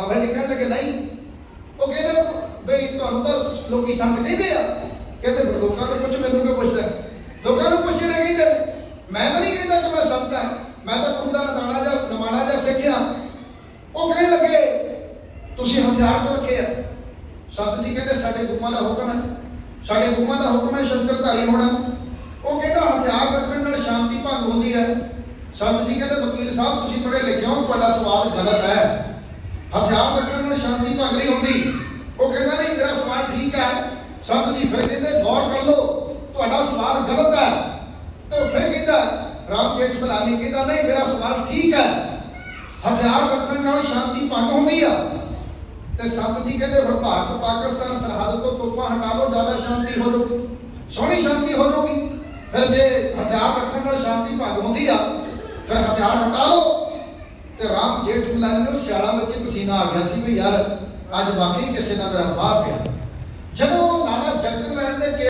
ਭਾਵੇਂ ਲਿਖਣ ਲੱਗੇ, ਨਹੀਂ। ਉਹ ਕਹਿੰਦੇ, ਬਈ ਤੁਹਾਨੂੰ ਤਾਂ ਲੋਕੀ ਸੰਗ ਕਹਿੰਦੇ ਆ। ਕਹਿੰਦੇ ਲੋਕਾਂ ਨੂੰ ਪੁੱਛ, ਮੈਨੂੰ ਕਿਉਂ ਪੁੱਛਦਾ? ਲੋਕਾਂ ਨੂੰ ਪੁੱਛਣਾ ਕਹਿੰਦੇ, ਮੈਂ ਤਾਂ ਨਹੀਂ ਕਹਿੰਦਾ ਕਿ ਮੈਂ ਸੰਤ ਹਾਂ। ਮੈਂ ਤਾਂ ਗੁਰੂ ਦਾ ਨਦਾਣਾ ਜਾਂ ਨਮਾਣਾ ਜਾਂ ਸਿੱਖਿਆ ਉਹ ਕਹਿਣ ਲੱਗੇ, ਤੁਸੀਂ ਹਥਿਆਰ ਕਿਉਂ ਰੱਖੇ ਆ। ਸੰਤ ਜੀ ਕਹਿੰਦੇ, ਸਾਡੇ ਗੁਰੂਆਂ ਦਾ ਹੁਕਮ ਹੈ। ਸਾਡੇ ਗੁਰੂਆਂ ਦਾ ਹੁਕਮ ਹੈ ਸ਼ਸਤਰਧਾਰੀ ਹੋਣਾ। ਉਹ ਕਹਿੰਦਾ, ਹਥਿਆਰ ਰੱਖਣ ਨਾਲ ਸ਼ਾਂਤੀ ਭੰਗ ਹੁੰਦੀ ਹੈ। ਸੰਤ ਜੀ ਕਹਿੰਦੇ, ਵਕੀਲ ਸਾਹਿਬ, ਤੁਸੀਂ ਪੜ੍ਹੇ ਲਿਖੇ ਹੋ, ਤੁਹਾਡਾ ਸਵਾਲ ਗਲਤ ਹੈ। ਰੱਖਣ ਨਾਲ ਭੰਗ ਨਹੀਂ ਹੁੰਦੀ। ਉਹ ਕਹਿੰਦਾ, ਨਹੀਂ, ਮੇਰਾ ਸਵਾਲ ਠੀਕ ਹੈ। ਸੰਤ ਜੀ ਫਿਰ ਕਹਿੰਦੇ, ਗੌਰ ਕਰ ਲਓ, ਤੁਹਾਡਾ ਸਵਾਲ ਗਲਤ ਹੈ। ਤੇ ਫਿਰ ਕਹਿੰਦਾ ਰਾਮ ਜੇਠ ਬਲਾਨੀ ਕਹਿੰਦਾ, ਨਹੀਂ, ਮੇਰਾ ਸਵਾਲ ਠੀਕ ਹੈ। ਹਥਿਆਰ ਰੱਖਣ ਨਾਲ ਸ਼ਾਂਤੀ ਭੰਗ ਹੁੰਦੀ ਆ। ਤੇ ਸੰਤ ਜੀ ਕਹਿੰਦੇ, ਫਿਰ ਭਾਰਤ, ਪਾਕਿਸਤਾਨ, ਸਰਹੱਦ ਤੋਂ ਤੋਪਾਂ ਹਟਾ ਲਓ, ਜ਼ਿਆਦਾ ਸ਼ਾਂਤੀ ਹੋ ਜਾਊਗੀ। ਸੋਹਣੀ ਸ਼ਾਂਤੀ ਹੋ ਜਾਊਗੀ। ਫਿਰ ਜੇ ਹਥਿਆਰ ਰੱਖਣ ਨਾਲ ਸ਼ਾਂਤੀ ਭੰਗ ਹੁੰਦੀ ਆ, ਫਿਰ ਹਥਿਆਰ ਹਟਾ ਲਓ। ਤੇ ਰਾਮ ਜੇਠ ਮਲਾਨੀ ਨੂੰ ਸਿਆਲਾਂ ਵਿੱਚ ਪਸੀਨਾ ਆ ਗਿਆ ਸੀ ਵੀ ਯਾਰ ਅੱਜ ਵਾਕਈ ਕਿਸੇ ਦਾ ਮੇਰਾ ਵਾਹ ਪਿਆ। ਜਦੋਂ ਲਾਲਾ ਜਗਤ ਰਹਿਣ ਦੇ